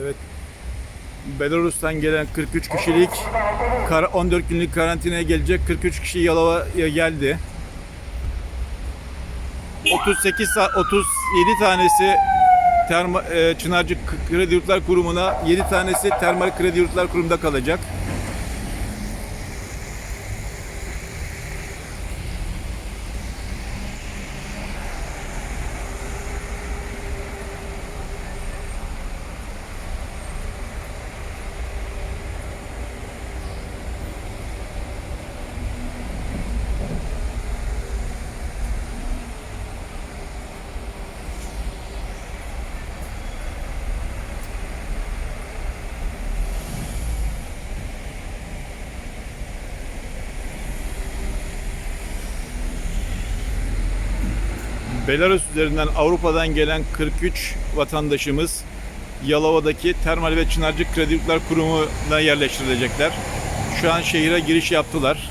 Evet. Belarus'tan gelen 43 kişilik kar- 14 günlük karantinaya gelecek 43 kişi Yalova'ya geldi. 38 sa- 37 tanesi terma, e, Çınarcık Kredi Yurtlar Kurumu'na, 7 tanesi Termal Kredi Yurtlar Kurumu'nda kalacak. Belarus üzerinden Avrupa'dan gelen 43 vatandaşımız Yalova'daki Termal ve Çınarcık Kredi Yurtlar Kurumu'na yerleştirilecekler. Şu an şehire giriş yaptılar.